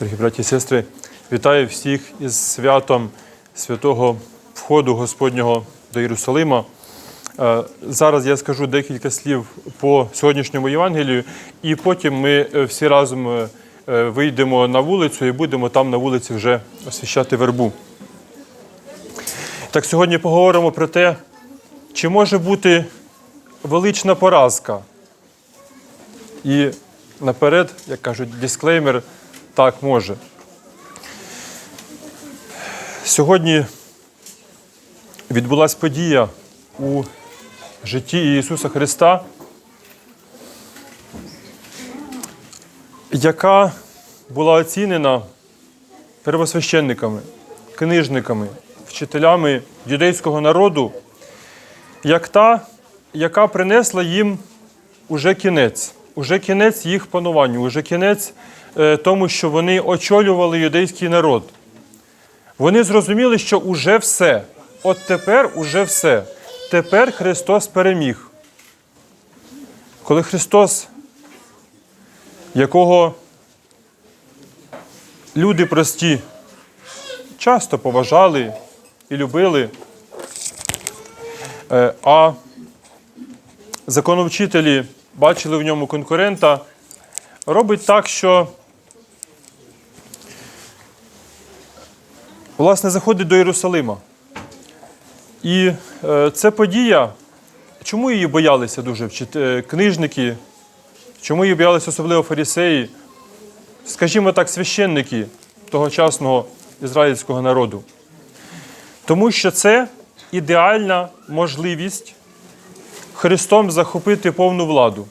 Дорогі браті і сестри, вітаю всіх із святом святого входу Господнього до Єрусалима. Е, Зараз я скажу декілька слів по сьогоднішньому Євангелію, і потім ми е, всі разом е, вийдемо на вулицю і будемо там на вулиці вже освящати вербу. Так сьогодні поговоримо про те, чи може бути велична поразка. І наперед, як кажуть, дисклеймер, так може. Сьогодні відбулася подія у житті Ісуса Христа, яка була оцінена первосвященниками, книжниками, вчителями юдейського народу, як та, яка принесла їм уже кінець, уже кінець їх пануванню, уже кінець е, тому, що вони очолювали юдейський народ. Вони зрозуміли, що уже все. От тепер уже все. Тепер Христос переміг. Коли Христос, якого люди прості часто поважали і любили, е, а законовчителі бачили в ньому конкурента, робить так, що власне заходить до Єрусалима. І е, це подія, чому її боялися дуже е, книжники, чому її боялися особливо фарісеї, скажімо так, священники тогочасного ізраїльського народу. Тому що це ідеальна можливість Христом захопити повну владу.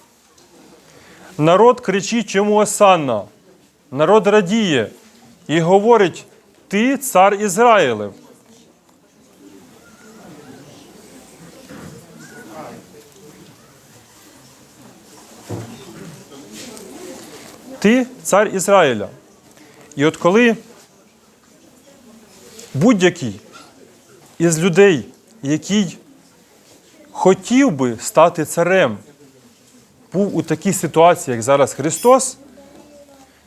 Народ кричить йому Осанна. Народ радіє і говорить: Ти цар Ізраїлев. Ти цар Ізраїля. І от коли будь-який із людей, який хотів би стати царем, був у такій ситуації, як зараз Христос,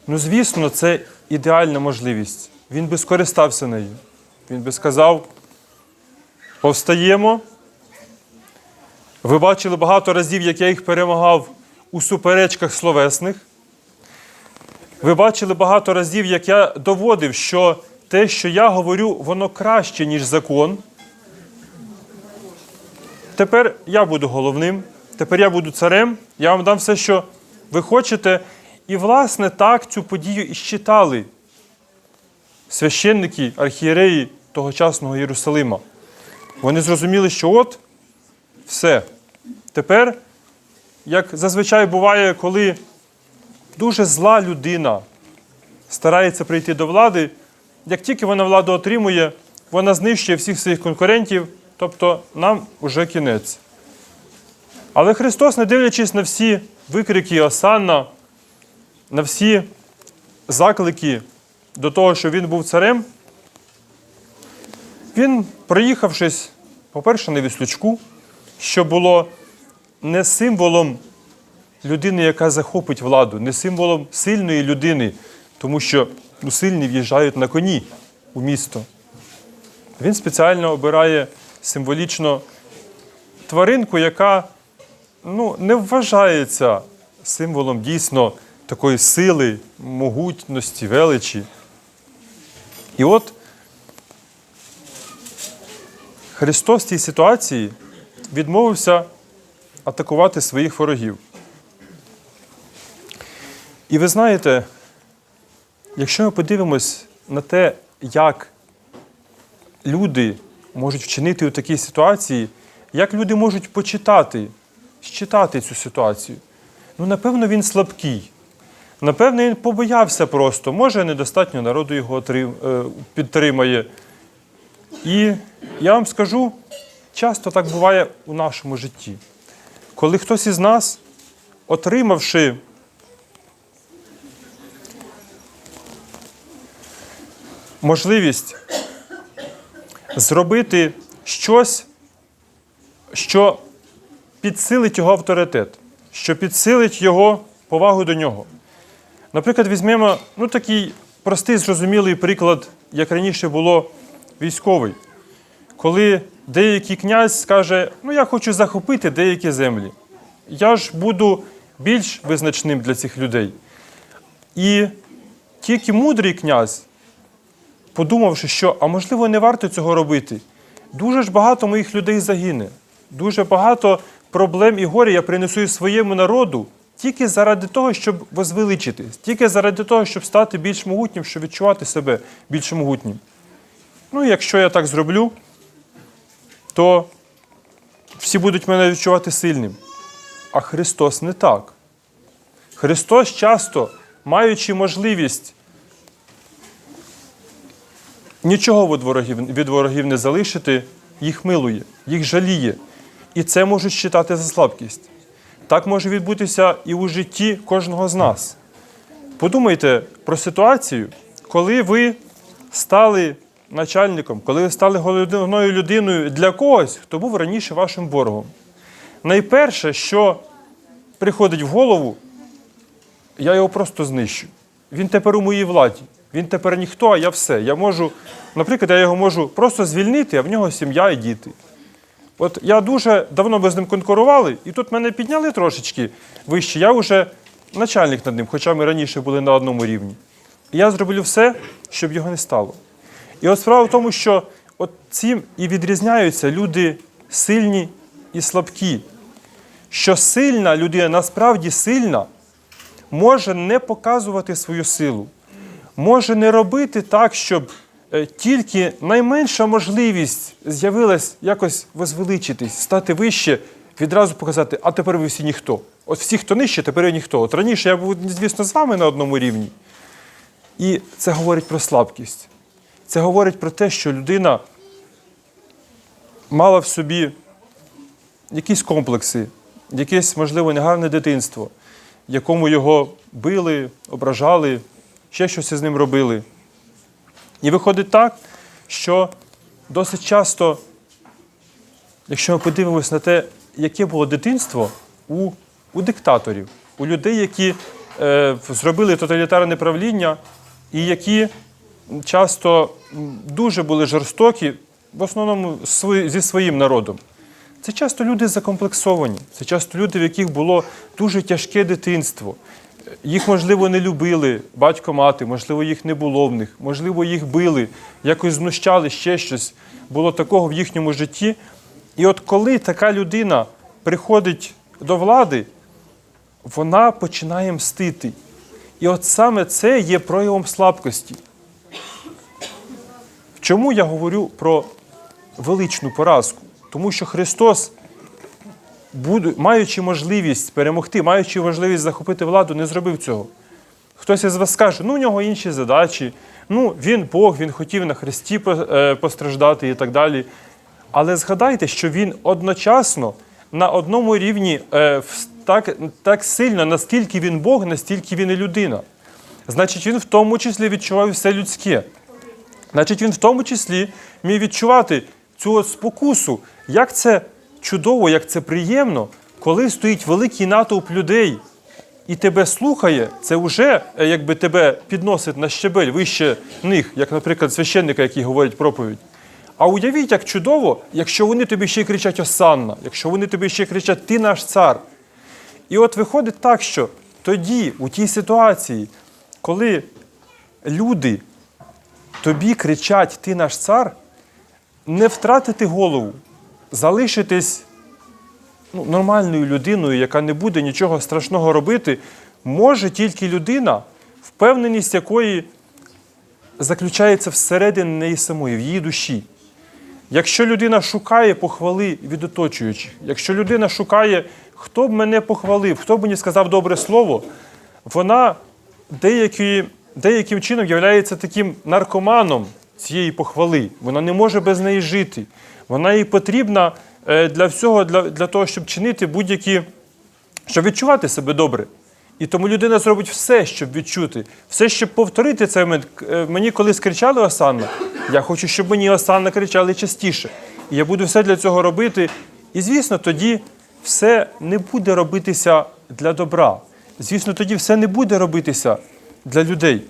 ну, звісно, це ідеальна можливість. Він би скористався нею. Він би сказав: повстаємо. Ви бачили багато разів, як я їх перемагав у суперечках словесних. Ви бачили багато разів, як я доводив, що те, що я говорю, воно краще, ніж закон. Тепер я буду головним, тепер я буду царем, я вам дам все, що ви хочете. І, власне, так цю подію і щитали священники, архієреї тогочасного Єрусалима. Вони зрозуміли, що от все. Тепер, як зазвичай буває, коли дуже зла людина старається прийти до влади, як тільки вона владу отримує, вона знищує всіх своїх конкурентів, тобто нам уже кінець. Але Христос, не дивлячись на всі викрики Осанна, на всі заклики до того, що він був царем, він, проїхавшись, по-перше, на віслючку, що було не символом людини, яка захопить владу, не символом сильної людини, тому що ну, сильні в'їжджають на коні у місто. Він спеціально обирає символічно тваринку, яка ну, не вважається символом дійсно такої сили, могутності, величі. І от Христос в цій ситуації відмовився атакувати своїх ворогів. І ви знаєте, якщо ми подивимось на те, як люди можуть вчинити у такій ситуації, як люди можуть почитати, считати цю ситуацію, ну, напевно, він слабкий. Напевно, він побоявся просто, може, недостатньо народу його е, підтримає. І я вам скажу, часто так буває у нашому житті. Коли хтось із нас, отримавши можливість зробити щось, що підсилить його авторитет, що підсилить його повагу до нього. Наприклад, візьмемо ну, такий простий зрозумілий приклад, як раніше було військовий, коли деякий князь скаже: ну я хочу захопити деякі землі. Я ж буду більш визначним для цих людей. І тільки мудрий князь, подумавши, що а можливо не варто цього робити, дуже ж багато моїх людей загине. Дуже багато проблем і горя я принесу і своєму народу тільки заради того, щоб возвеличитись, тільки заради того, щоб стати більш могутнім, щоб відчувати себе більш могутнім. Ну, якщо я так зроблю, то всі будуть мене відчувати сильним. А Христос не так. Христос часто, маючи можливість нічого від ворогів, від ворогів не залишити, їх милує, їх жаліє. І це можуть вважати за слабкість. Так може відбутися і у житті кожного з нас. Подумайте про ситуацію, коли ви стали начальником, коли ви стали головною людиною для когось, хто був раніше вашим ворогом. Найперше, що приходить в голову, я його просто знищу. Він тепер у моїй владі. Він тепер ніхто, а я все. Я можу, наприклад, я його можу просто звільнити, а в нього сім'я і діти. От я дуже давно би з ним конкурували, і тут мене підняли трошечки вище. Я вже начальник над ним, хоча ми раніше були на одному рівні. І я зроблю все, щоб його не стало. І от справа в тому, що от цим і відрізняються люди сильні і слабкі. Що сильна людина, насправді сильна, може не показувати свою силу, може не робити так, щоб е, тільки найменша можливість з'явилась якось возвеличитись, стати вище, відразу показати, а тепер ви всі ніхто. От всі, хто нижче, тепер я ніхто. От раніше я був, звісно, з вами на одному рівні. І це говорить про слабкість. Це говорить про те, що людина мала в собі якісь комплекси, якесь, можливо, негарне дитинство, якому його били, ображали, ще щось з ним робили. І виходить так, що досить часто, якщо ми подивимось на те, яке було дитинство у, у диктаторів, у людей, які е, зробили тоталітарне правління і які часто дуже були жорстокі, в основному зі своїм народом. Це часто люди закомплексовані, це часто люди, в яких було дуже тяжке дитинство. Їх, можливо, не любили батько, мати, можливо, їх не було в них, можливо, їх били, якось знущали ще щось. Було такого в їхньому житті. І от коли така людина приходить до влади, вона починає мстити. І от саме це є проявом слабкості. Чому я говорю про величну поразку? Тому що Христос, маючи можливість перемогти, маючи можливість захопити владу, не зробив цього. Хтось із вас скаже, ну у нього інші задачі, ну він Бог, він хотів на Христі е, постраждати і так далі. Але згадайте, що він одночасно на одному рівні е, так, так сильно, наскільки він Бог, настільки він і людина. Значить, він в тому числі відчував все людське. Значить, він в тому числі міг відчувати цю спокусу, як це чудово, як це приємно, коли стоїть великий натовп людей і тебе слухає, це вже е, якби тебе підносить на щебель вище них, як, наприклад, священника, який говорить проповідь. А уявіть, як чудово, якщо вони тобі ще й кричать Осанна, якщо вони тобі ще кричать Ти наш цар. І от виходить так, що тоді, у тій ситуації, коли люди тобі кричать Ти наш цар, не втратити голову, залишитись ну, нормальною людиною, яка не буде нічого страшного робити, може тільки людина, впевненість якої заключається всередині неї самої, в її душі. Якщо людина шукає похвали від оточуючих, якщо людина шукає, хто б мене похвалив, хто б мені сказав добре слово, вона деякі, деяким чином є таким наркоманом цієї похвали. Вона не може без неї жити. Вона їй потрібна е, для всього, для, для того, щоб чинити будь-які, щоб відчувати себе добре. І тому людина зробить все, щоб відчути, все, щоб повторити цей момент. Е, Мені колись кричали Осанна, я хочу, щоб мені Осанна кричали частіше. І я буду все для цього робити. І звісно, тоді все не буде робитися для добра. Звісно, тоді все не буде робитися для людей.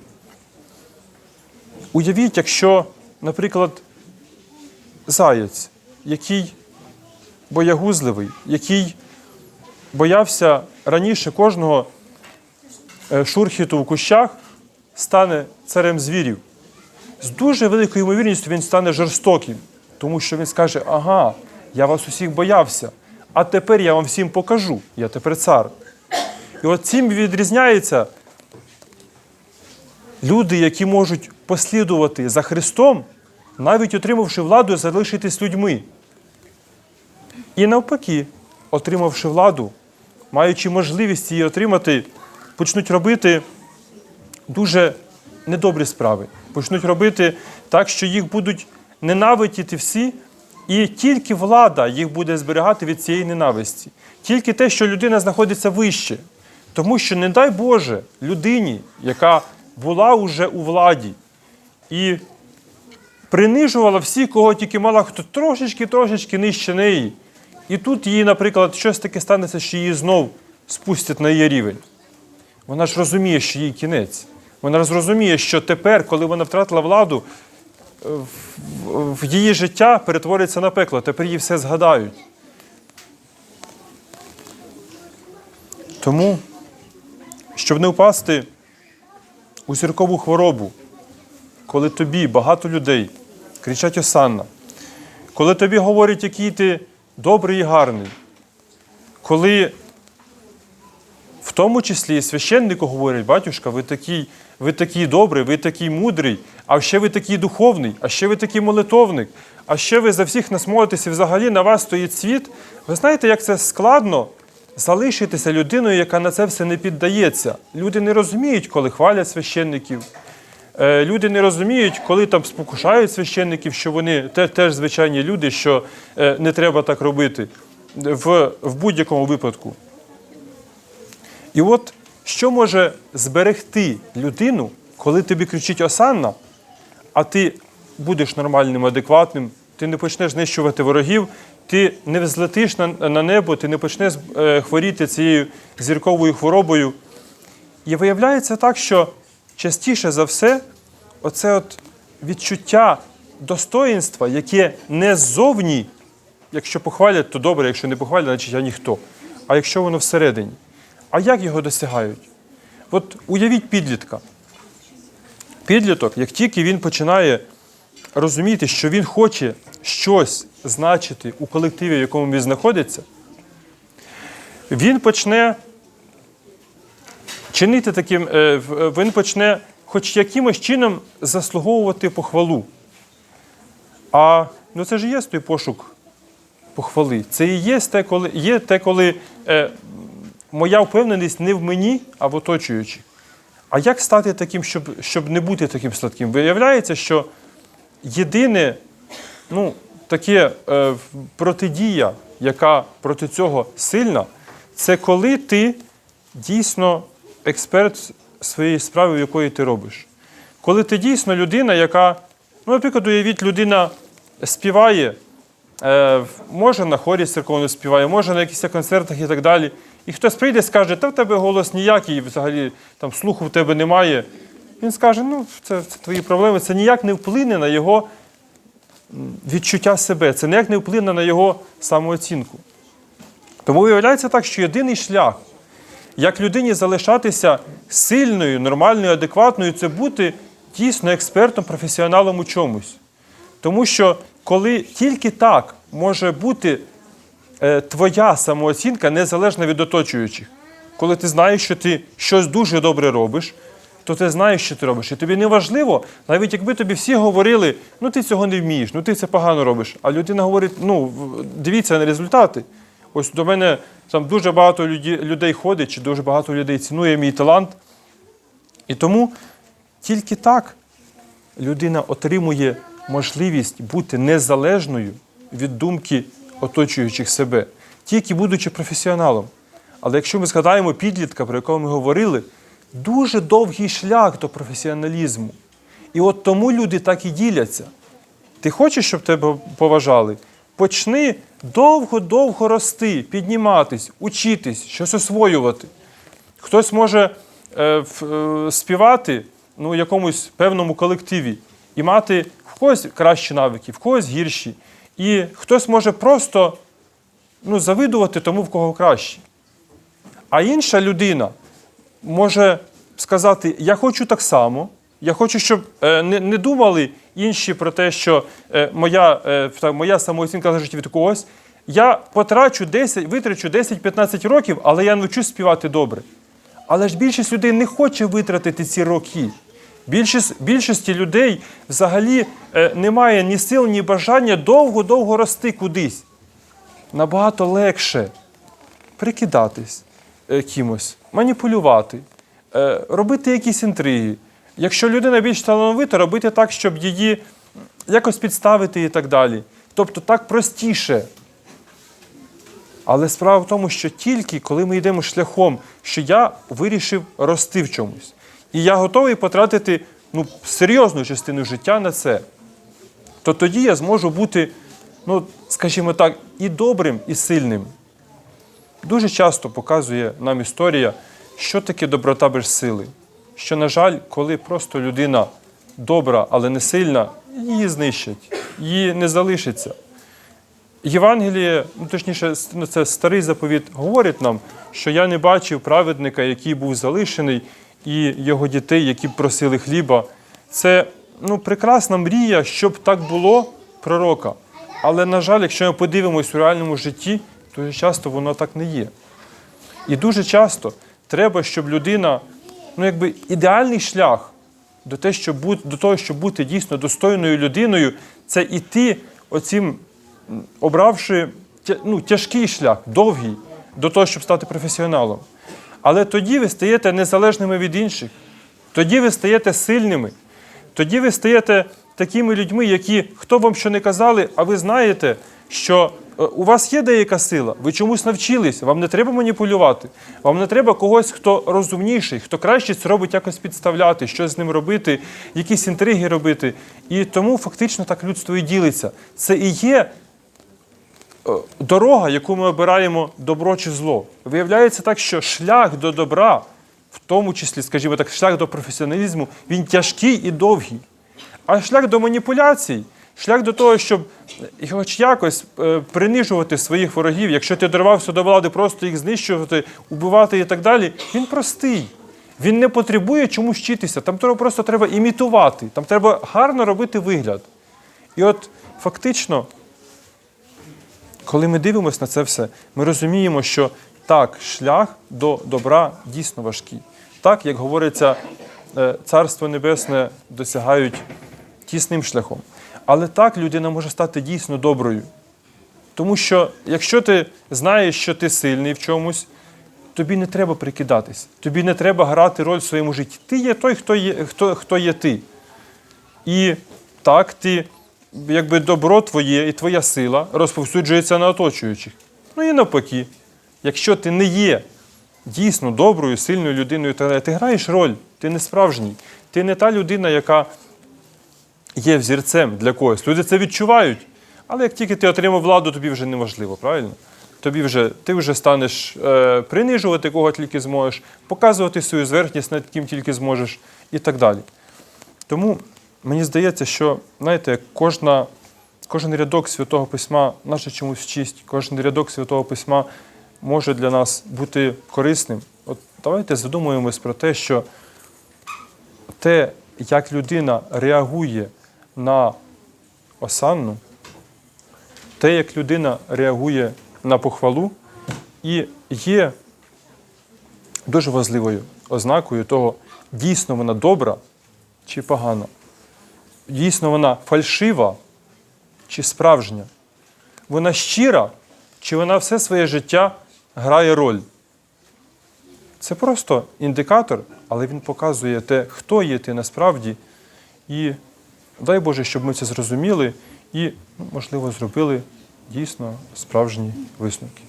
Уявіть, якщо, наприклад, заєць, який боягузливий, який боявся раніше кожного е, шурхіту в кущах, стане царем звірів. З дуже великою ймовірністю він стане жорстоким, тому що він скаже: ага, я вас усіх боявся, а тепер я вам всім покажу, я тепер цар. І от цим відрізняється люди, які можуть послідувати за Христом, навіть отримавши владу, залишитись людьми. І навпаки, отримавши владу, маючи можливість її отримати, почнуть робити дуже недобрі справи. Почнуть робити так, що їх будуть ненавидіти всі, і тільки влада їх буде зберігати від цієї ненависті. Тільки те, що людина знаходиться вище. Тому що, не дай Боже, людині, яка була уже у владі і принижувала всіх, кого тільки мала хто трошечки-трошечки нижче неї. І тут їй, наприклад, щось таке станеться, що її знов спустять на її рівень. Вона ж розуміє, що їй кінець. Вона ж розуміє, що тепер, коли вона втратила владу, е, в- її життя перетвориться на пекло. Тепер їй все згадають. Тому, щоб не впасти у зіркову хворобу, коли тобі багато людей кричать Осанна, коли тобі говорять, який ти добрий і гарний, коли в тому числі і священнику говорять, батюшка, ви такий, ви такий добрий, ви такий мудрий, а ще ви такий духовний, а ще ви такий молитовник, а ще ви за всіх нас молитесь і взагалі на вас стоїть світ. Ви знаєте, як це складно залишитися людиною, яка на це все не піддається. Люди не розуміють, коли хвалять священників. Е, Люди не розуміють, коли там спокушають священників, що вони те- теж звичайні люди, що е, не треба так робити в, в будь-якому випадку. І от що може зберегти людину, коли тобі кричить Осанна, а ти будеш нормальним, адекватним, ти не почнеш знищувати ворогів, ти не взлетиш на, на небо, ти не почнеш е, хворіти цією зірковою хворобою. І виявляється так, що частіше за все, оце от відчуття достоїнства, яке не ззовні, якщо похвалять, то добре, якщо не похвалять, значить я ніхто. А якщо воно всередині. А як його досягають? От уявіть підлітка. Підліток, як тільки він починає розуміти, що він хоче щось значити у колективі, в якому він знаходиться, він почне чинити таким, е, він почне хоч якимось чином заслуговувати похвалу. А ну це ж є той пошук похвали. Це і є те, коли, є те, коли е, моя впевненість не в мені, а в оточуючих. А як стати таким, щоб, щоб не бути таким сладким? Виявляється, що єдине, ну, таке е, протидія, яка проти цього сильна, це коли ти дійсно експерт своєї справи, якої ти робиш. Коли ти дійсно людина, яка, ну, наприклад, уявіть, людина співає, е, може на хорі церковно співає, може на якихось концертах і так далі. І хтось прийде і скаже, та в тебе голос ніякий, взагалі там слуху в тебе немає. Він скаже, ну, це, це твої проблеми, це ніяк не вплине на його відчуття себе, це ніяк не вплине на його самооцінку. Тому виявляється так, що єдиний шлях, як людині залишатися сильною, нормальною, адекватною, це бути дійсно експертом, професіоналом у чомусь. Тому що коли тільки так може бути е, твоя самооцінка незалежна від оточуючих. Коли ти знаєш, що ти щось дуже добре робиш, то ти знаєш, що ти робиш. І тобі не важливо, навіть якби тобі всі говорили, ну ти цього не вмієш, ну ти це погано робиш. А людина говорить: ну, дивіться на результати. Ось до мене там дуже багато людей ходить, чи дуже багато людей цінує мій талант. І тому тільки так людина отримує можливість бути незалежною від думки оточуючих себе, тільки будучи професіоналом. Але якщо ми згадаємо підлітка, про якого ми говорили, дуже довгий шлях до професіоналізму. І от тому люди так і діляться. Ти хочеш, щоб тебе поважали? Почни довго-довго рости, підніматись, учитись, щось освоювати. Хтось може е, е, співати ну, в якомусь певному колективі. і мати в когось кращі навики, в когось гірші. І хтось може просто ну, завидувати тому, в кого кращі. А інша людина може сказати: Я хочу так само. Я хочу, щоб е, не, не думали інші про те, що е, моя, е, та, моя самооцінка залежить від когось. Я потрачу 10, витрачу 10-15 років, але я навчусь співати добре. Але ж більшість людей не хоче витратити ці роки. Більшість, більшості людей взагалі е, немає ні сил, ні бажання довго-довго рости кудись. Набагато легше прикидатись кимось, маніпулювати, робити якісь інтриги. Якщо людина більш талановита, робити так, щоб її якось підставити і так далі. Тобто так простіше. Але справа в тому, що тільки коли ми йдемо шляхом, що я вирішив рости в чомусь, і я готовий потратити ну, серйозну частину життя на це, то тоді я зможу бути, ну, скажімо так, і добрим, і сильним. Дуже часто показує нам історія, що таке доброта без сили. Що, на жаль, коли просто людина добра, але не сильна, її знищать, її не залишиться. Євангеліє, ну точніше, ну, це старий заповіт, говорить нам, що я не бачив праведника, який був залишений, і його дітей, які б просили хліба. Це ну, прекрасна мрія, щоб так було пророка. Але, на жаль, якщо ми подивимось у реальному житті, дуже часто воно так не є. І дуже часто треба, щоб людина, ну якби ідеальний шлях до, те, щоб бути, до того, щоб бути дійсно достойною людиною, це іти оцім, обравши ну, тяжкий шлях, довгий, до того, щоб стати професіоналом. Але тоді ви стаєте незалежними від інших, тоді ви стаєте сильними, тоді ви стаєте такими людьми, які, хто вам що не казали, а ви знаєте, що е, у вас є деяка сила, ви чомусь навчились, вам не треба маніпулювати, вам не треба когось, хто розумніший, хто краще це робить якось підставляти, щось з ним робити, якісь інтриги робити. І тому фактично так людство і ділиться. Це і є е, дорога, яку ми обираємо добро чи зло. Виявляється так, що шлях до добра, в тому числі, скажімо так, шлях до професіоналізму, він тяжкий і довгий. А шлях до маніпуляцій, шлях до того, щоб е, хоч якось е, принижувати своїх ворогів, якщо ти дорвався до влади, просто їх знищувати, убивати і так далі, він простий. Він не потребує чомусь вчитися. Там просто треба імітувати, там треба гарно робити вигляд. І от фактично, коли ми дивимося на це все, ми розуміємо, що так, шлях до добра дійсно важкий. Так, як говориться, е, Царство Небесне досягають тісним шляхом. Але так людина може стати дійсно доброю. Тому що якщо ти знаєш, що ти сильний в чомусь, тобі не треба прикидатись, тобі не треба грати роль в своєму житті. Ти є той, хто є, хто, хто є ти. І так ти, якби добро твоє і твоя сила розповсюджується на оточуючих. Ну і навпаки, якщо ти не є дійсно доброю, сильною людиною, ти граєш роль, ти не справжній, ти не та людина, яка є взірцем для когось. Люди це відчувають. Але як тільки ти отримав владу, тобі вже неможливо, правильно? Тобі вже, ти вже станеш е, принижувати кого тільки зможеш, показувати свою зверхність над ким тільки зможеш і так далі. Тому мені здається, що знаєте, кожна, кожен рядок Святого Письма наше чомусь вчить, кожен рядок Святого Письма може для нас бути корисним. От давайте задумуємось про те, що те, як людина реагує на осанну, те, як людина реагує на похвалу, і є дуже важливою ознакою того, дійсно вона добра чи погана, дійсно вона фальшива чи справжня, вона щира, чи вона все своє життя грає роль. Це просто індикатор, але він показує те, хто є ти насправді. І дай Боже, щоб ми це зрозуміли і, можливо, зробили дійсно справжні висновки.